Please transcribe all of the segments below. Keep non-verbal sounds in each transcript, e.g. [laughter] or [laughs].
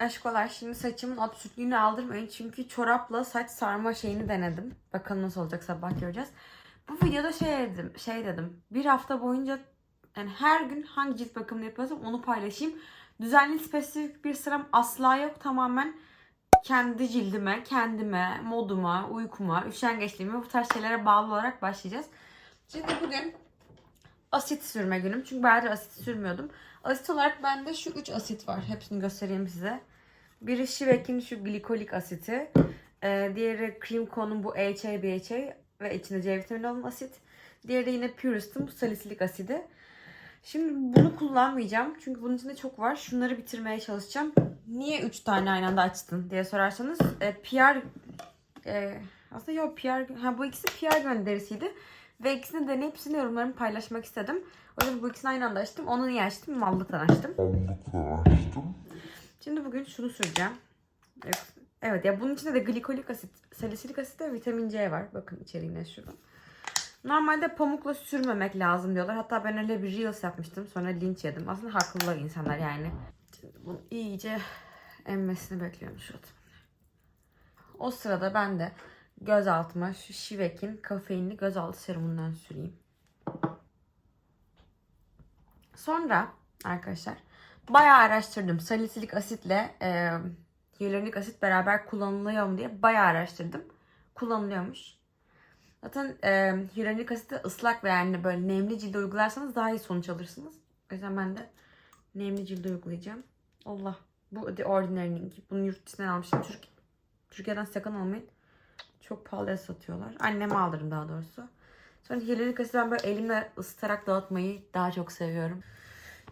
Aşkolar şimdi saçımın absürtlüğünü aldırmayın. Çünkü çorapla saç sarma şeyini denedim. Bakalım nasıl olacak sabah göreceğiz. Bu videoda şey dedim, şey dedim. Bir hafta boyunca yani her gün hangi cilt bakımını yapıyorsam onu paylaşayım. Düzenli spesifik bir sıram asla yok. Tamamen kendi cildime, kendime, moduma, uykuma, üşengeçliğime bu tarz şeylere bağlı olarak başlayacağız. Şimdi bugün asit sürme günüm. Çünkü bayağıdır asit sürmüyordum. Asit olarak bende şu 3 asit var. Hepsini göstereyim size. Biri Shivek'in şu glikolik asiti. Ee, diğeri Creamco'nun bu AHA, BHA ve içinde C vitamini olan asit. Diğeri de yine Purist'ın bu salisilik asidi. Şimdi bunu kullanmayacağım. Çünkü bunun içinde çok var. Şunları bitirmeye çalışacağım. Niye 3 tane aynı anda açtın diye sorarsanız. E, PR e, aslında yok PR ha bu ikisi PR gönderisiydi. Ve ikisini deneyip sizinle yorumlarımı paylaşmak istedim. O yüzden bu ikisini aynı anda açtım. Onu niye açtım? Mallıktan açtım. açtım. Şimdi bugün şunu süreceğim. Evet, evet ya bunun içinde de glikolik asit, salisilik asit ve vitamin C var. Bakın içeriğine şurada. Normalde pamukla sürmemek lazım diyorlar. Hatta ben öyle bir reels yapmıştım. Sonra linç yedim. Aslında haklılar insanlar yani. Şimdi bunu iyice emmesini bekliyorum şu an. O sırada ben de göz altıma şu Shivek'in kafeinli gözaltı serumundan süreyim. Sonra arkadaşlar bayağı araştırdım. Salisilik asitle e, hyaluronik asit beraber kullanılıyor mu diye bayağı araştırdım. Kullanılıyormuş. Zaten e, hyaluronik asiti ıslak ve yani böyle nemli cilde uygularsanız daha iyi sonuç alırsınız. O yüzden ben de nemli cilde uygulayacağım. Allah. Bu The Ordinary'nin. Bunu yurt dışından almıştım. Türk, Türkiye'den sakın almayın. Çok pahalıya satıyorlar. Anneme aldırdım daha doğrusu. Sonra hyaluronik asiti ben böyle elimle ısıtarak dağıtmayı daha çok seviyorum.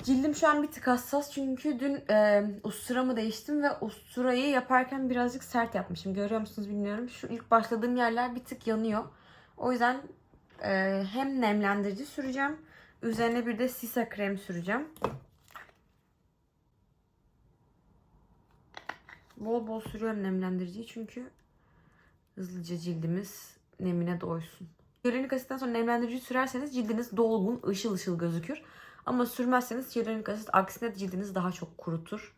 Cildim şu an bir tık hassas çünkü dün e, usturamı değiştim ve usturayı yaparken birazcık sert yapmışım. Görüyor musunuz bilmiyorum. Şu ilk başladığım yerler bir tık yanıyor. O yüzden e, hem nemlendirici süreceğim. Üzerine bir de sisa krem süreceğim. Bol bol sürüyorum nemlendiriciyi çünkü hızlıca cildimiz nemine doysun. Hyaluronik asitten sonra nemlendirici sürerseniz cildiniz dolgun, ışıl ışıl gözükür. Ama sürmezseniz hyaluronik asit aksine cildiniz daha çok kurutur.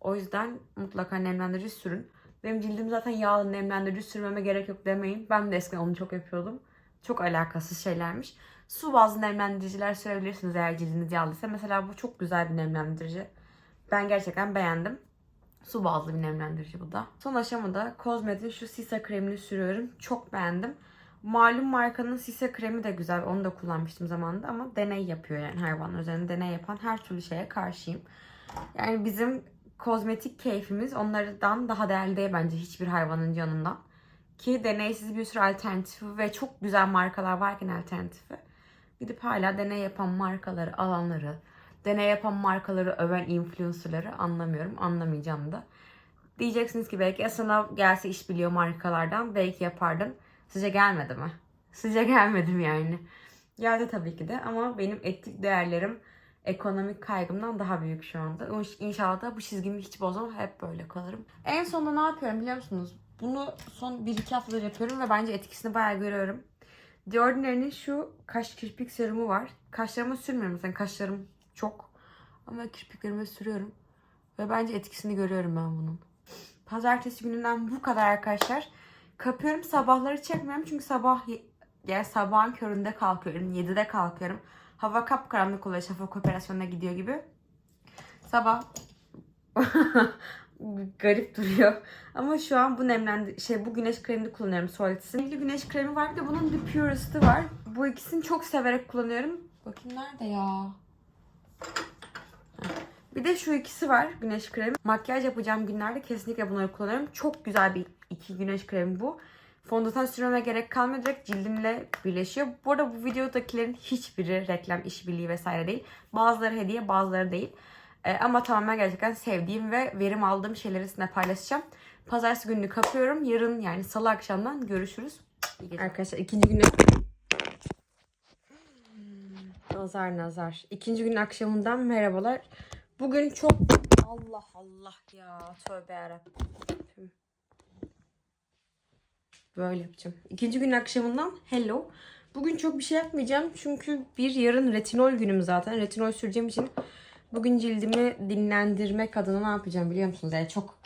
O yüzden mutlaka nemlendirici sürün. Benim cildim zaten yağlı nemlendirici sürmeme gerek yok demeyin. Ben de eskiden onu çok yapıyordum. Çok alakasız şeylermiş. Su bazlı nemlendiriciler sürebilirsiniz eğer cildiniz yağlıysa. Mesela bu çok güzel bir nemlendirici. Ben gerçekten beğendim. Su bazlı bir nemlendirici bu da. Son aşamada Cosmed'in şu Sisa kremini sürüyorum. Çok beğendim. Malum markanın Sisa kremi de güzel. Onu da kullanmıştım zamanında ama deney yapıyor yani hayvanın üzerinde deney yapan her türlü şeye karşıyım. Yani bizim kozmetik keyfimiz onlardan daha değerli değil bence hiçbir hayvanın canından. Ki deneysiz bir sürü alternatifi ve çok güzel markalar varken alternatifi. Gidip hala deney yapan markaları, alanları, deney yapan markaları öven influencerları anlamıyorum. Anlamayacağım da. Diyeceksiniz ki belki sana gelse iş biliyor markalardan belki yapardın. Size gelmedi mi? Size [laughs] gelmedim yani. Geldi tabii ki de ama benim etik değerlerim ekonomik kaygımdan daha büyük şu anda. İnşallah da bu çizgimi hiç bozmam. Hep böyle kalırım. En sonunda ne yapıyorum biliyor musunuz? Bunu son 1-2 haftadır yapıyorum ve bence etkisini bayağı görüyorum. The Ordinary'nin şu kaş kirpik serumu var. Kaşlarıma sürmüyorum zaten. Kaşlarım çok. Ama kirpiklerime sürüyorum. Ve bence etkisini görüyorum ben bunun. Pazartesi gününden bu kadar arkadaşlar. Kapıyorum sabahları çekmiyorum çünkü sabah yani sabahın köründe kalkıyorum. 7'de kalkıyorum. Hava kapkaranlık oluyor şafak operasyonuna gidiyor gibi. Sabah [laughs] garip duruyor. Ama şu an bu nemlendi şey bu güneş kremini kullanıyorum Solid's'in. Renkli güneş kremi var bir de bunun bir Purist'ı var. Bu ikisini çok severek kullanıyorum. Bakayım nerede ya? Bir de şu ikisi var güneş kremi. Makyaj yapacağım günlerde kesinlikle bunları kullanıyorum. Çok güzel bir iki güneş kremi bu. Fondöten sürmeme gerek kalmıyor. Direkt cildimle birleşiyor. Bu arada bu videodakilerin hiçbiri reklam, işbirliği vesaire değil. Bazıları hediye, bazıları değil. Ee, ama tamamen gerçekten sevdiğim ve verim aldığım şeyleri sizinle paylaşacağım. Pazartesi gününü kapıyorum. Yarın yani salı akşamdan görüşürüz. Arkadaşlar ikinci günü... Nazar nazar. İkinci günün akşamından merhabalar. Bugün çok... Allah Allah ya. Tövbe yarabbim. Böyle yapacağım. İkinci gün akşamından hello. Bugün çok bir şey yapmayacağım. Çünkü bir yarın retinol günüm zaten. Retinol süreceğim için Bugün cildimi dinlendirmek adına ne yapacağım biliyor musunuz? Yani çok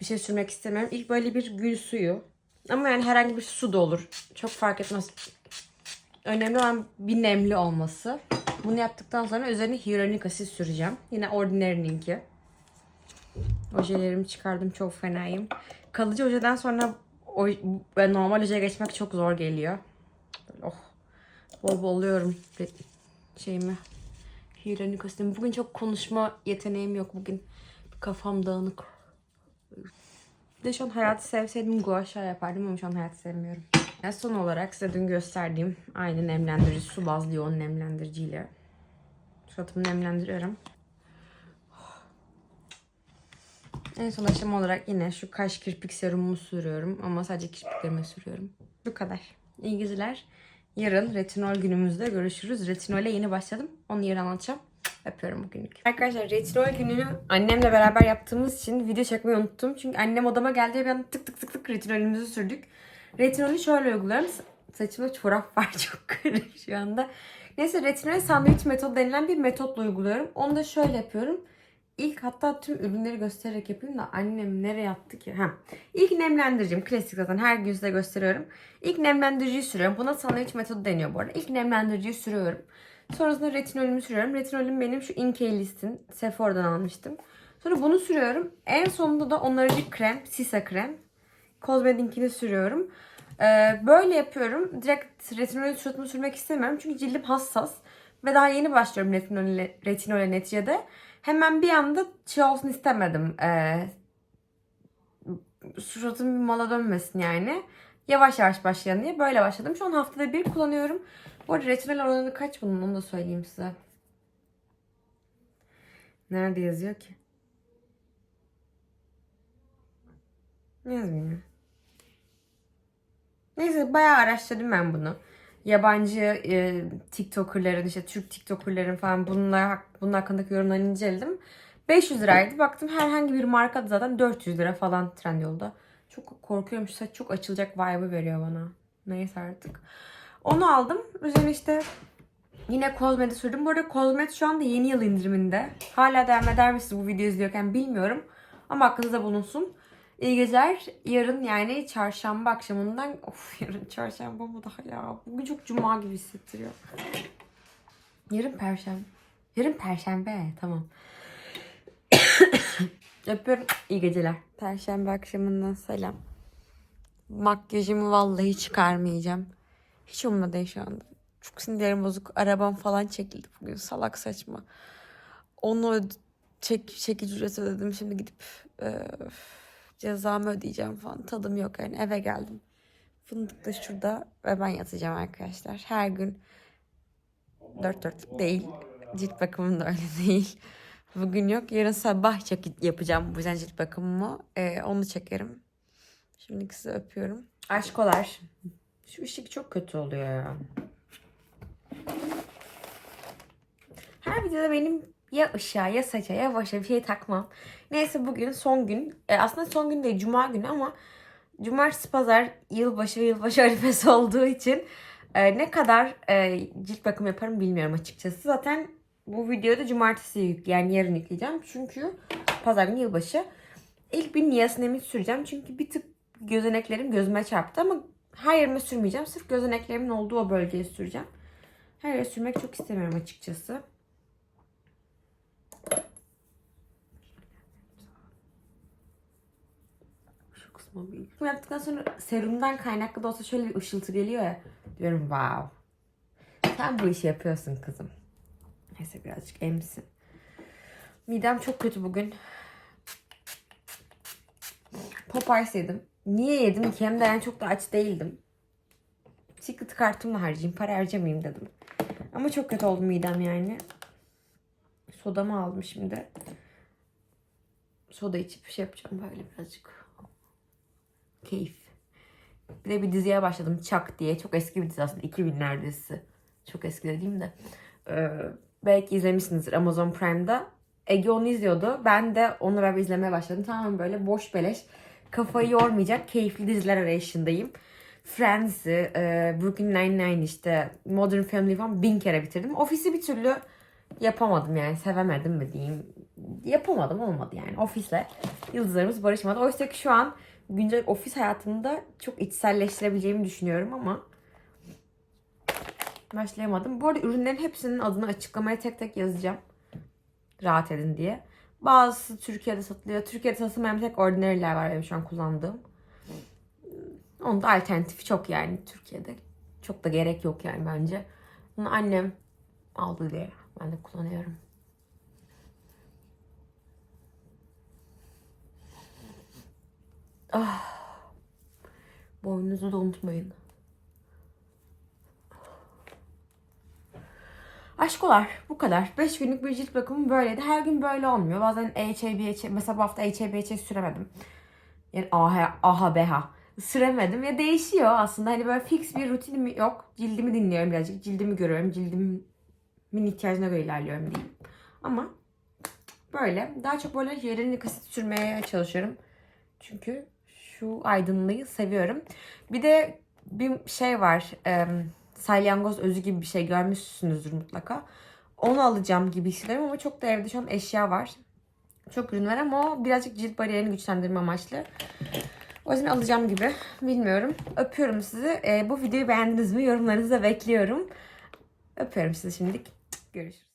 bir şey sürmek istemiyorum. İlk böyle bir gül suyu. Ama yani herhangi bir su da olur. Çok fark etmez. Önemli olan bir nemli olması. Bunu yaptıktan sonra üzerine hyaluronik asit süreceğim. Yine Ordinary'ninki. Ojelerimi çıkardım çok fenayım. Kalıcı ojeden sonra o, normal ojeye geçmek çok zor geliyor. Oh. Bol bol oluyorum şeyimi. Hyaluronik asitimi. Bugün çok konuşma yeteneğim yok bugün. Kafam dağınık. Bir de şu an hayatı sevseydim gua sha yapardım ama şu an hayatı sevmiyorum. Son olarak size dün gösterdiğim aynı nemlendirici su bazlı yoğun nemlendiriciyle suratımı nemlendiriyorum. En son aşama olarak yine şu kaş kirpik serumumu sürüyorum ama sadece kirpiklerime sürüyorum. Bu kadar. İyi geceler. Yarın retinol günümüzde görüşürüz. Retinole yeni başladım. Onu yarın anlatacağım. Öpüyorum bugünlük. Arkadaşlar retinol gününü annemle beraber yaptığımız için video çekmeyi unuttum. Çünkü annem odama geldi ve ben tık tık tık tık retinolümüzü sürdük. Retinolü şöyle uyguluyorum. Saçımda çorap [laughs] var çok kırık şu anda. Neyse retinol sandviç metodu denilen bir metotla uyguluyorum. Onu da şöyle yapıyorum. İlk hatta tüm ürünleri göstererek yapayım da annem nereye attı ki? Ha. İlk nemlendiricim. Klasik zaten her gün size gösteriyorum. İlk nemlendiriciyi sürüyorum. Buna sandviç metodu deniyor bu arada. İlk nemlendiriciyi sürüyorum. Sonrasında retinolümü sürüyorum. Retinolüm benim şu Inkeylist'in Sephora'dan almıştım. Sonra bunu sürüyorum. En sonunda da onarıcı krem, Sisa krem. Cosmetics'inkini sürüyorum. Ee, böyle yapıyorum. Direkt retinolü suratıma sürmek istemiyorum. Çünkü cildim hassas. Ve daha yeni başlıyorum retinole, retinole neticede. Hemen bir anda şey olsun istemedim. Ee, suratım bir mala dönmesin yani. Yavaş yavaş başlayalım diye böyle başladım. Şu an haftada bir kullanıyorum. Bu arada retinol oranı kaç bunun onu da söyleyeyim size. Nerede yazıyor ki? Yazmıyor. Neyse bayağı araştırdım ben bunu. Yabancı e, TikToker'ların işte Türk TikToker'ların falan bunlar, bunun hakkındaki yorumlarını inceledim. 500 liraydı. Baktım herhangi bir marka zaten 400 lira falan Trendyol'da. Çok korkuyorum. Şu saç çok açılacak vibe'ı veriyor bana. Neyse artık. Onu aldım. Üzerine işte yine Cosmed'i sürdüm. Bu arada Cosmed şu anda yeni yıl indiriminde. Hala devam eder misiniz bu videoyu izliyorken bilmiyorum. Ama aklınızda bulunsun. İyi geceler. Yarın yani çarşamba akşamından... Of [laughs] yarın çarşamba mı daha ya? Bugün çok cuma gibi hissettiriyor. Yarın perşembe. Yarın perşembe. Tamam. [coughs] Öpüyorum. İyi geceler. Perşembe akşamından selam. Makyajımı vallahi çıkarmayacağım. Hiç değil şu anda. Çok sinirlerim bozuk. Arabam falan çekildi bugün. Salak saçma. Onu çek, çekici ücret ödedim. Şimdi gidip e, cezamı ödeyeceğim falan. Tadım yok yani. Eve geldim. Fındık da şurada ve ben yatacağım arkadaşlar. Her gün dört dörtlük değil. Cilt bakımım da öyle [laughs] değil. Bugün yok. Yarın sabah çek yapacağım bu yüzden cilt bakımımı. E, onu çekerim. Şimdi sizi öpüyorum. Aşkolar. Şu ışık çok kötü oluyor ya. Her videoda benim ya ışığa ya saça ya başa bir şey takmam. Neyse bugün son gün. E, aslında son gün değil cuma günü ama cumartesi pazar yılbaşı yılbaşı [laughs] arifesi olduğu için e, ne kadar e, cilt bakım yaparım bilmiyorum açıkçası. Zaten bu videoyu da cumartesi yani yarın yükleyeceğim. Çünkü pazar günü yılbaşı. İlk bir niasinamid süreceğim. Çünkü bir tık gözeneklerim gözüme çarptı ama her yerime sürmeyeceğim. Sırf gözeneklerimin olduğu o bölgeye süreceğim. Her yere sürmek çok istemiyorum açıkçası. Kısmı bir... Bunu yaptıktan sonra serumdan kaynaklı da olsa şöyle bir ışıltı geliyor ya. Diyorum wow. Sen bu işi yapıyorsun kızım. Neyse birazcık emsin. Midem çok kötü bugün. Popeyes yedim. Niye yedim ki? Hem de yani çok da aç değildim. Secret kartımla harcayayım. Para harcamayayım dedim. Ama çok kötü oldu midem yani. Sodamı aldım şimdi. Soda içip şey yapacağım böyle birazcık. Keyif. Bir de bir diziye başladım. Çak diye. Çok eski bir dizi aslında. 2000'ler dizisi. Çok eski dediğim de. Ee, belki izlemişsinizdir Amazon Prime'da. Ege onu izliyordu. Ben de onunla beraber izlemeye başladım. Tamamen böyle boş beleş. Kafayı yormayacak keyifli diziler arayışındayım. Friends'i, e, Brooklyn Nine-Nine işte Modern Family falan bin kere bitirdim. Ofisi bir türlü yapamadım yani sevemedim mi diyeyim. Yapamadım olmadı yani ofisle yıldızlarımız barışmadı. Oysa ki şu an güncel ofis hayatımda çok içselleştirebileceğimi düşünüyorum ama başlayamadım. Bu arada ürünlerin hepsinin adını açıklamaya tek tek yazacağım. Rahat edin diye. Bazısı Türkiye'de satılıyor. Türkiye'de satılmayan tek Ordinary'ler var benim şu an kullandığım. Onun da alternatifi çok yani Türkiye'de. Çok da gerek yok yani bence. Bunu annem aldı diye ben de kullanıyorum. Ah. Boynunuzu da unutmayın. Aşkolar bu kadar. 5 günlük bir cilt bakımı böyleydi. Her gün böyle olmuyor. Bazen BHA, mesela bu hafta HA, BHA süremedim. Yani AH, AH, BH süremedim. Ya değişiyor aslında. Hani böyle fix bir rutinim yok. Cildimi dinliyorum birazcık. Cildimi görüyorum. Cildimin ihtiyacına göre ilerliyorum diyeyim. Ama böyle. Daha çok böyle hyaluronik asit sürmeye çalışıyorum. Çünkü şu aydınlığı seviyorum. Bir de bir şey var. E, salyangoz özü gibi bir şey görmüşsünüzdür mutlaka. Onu alacağım gibi hissediyorum ama çok da evde şu an eşya var. Çok ürün var ama o birazcık cilt bariyerini güçlendirme amaçlı. O yüzden alacağım gibi. Bilmiyorum. Öpüyorum sizi. E, bu videoyu beğendiniz mi? Yorumlarınızı da bekliyorum. Öpüyorum sizi şimdilik. Görüşürüz.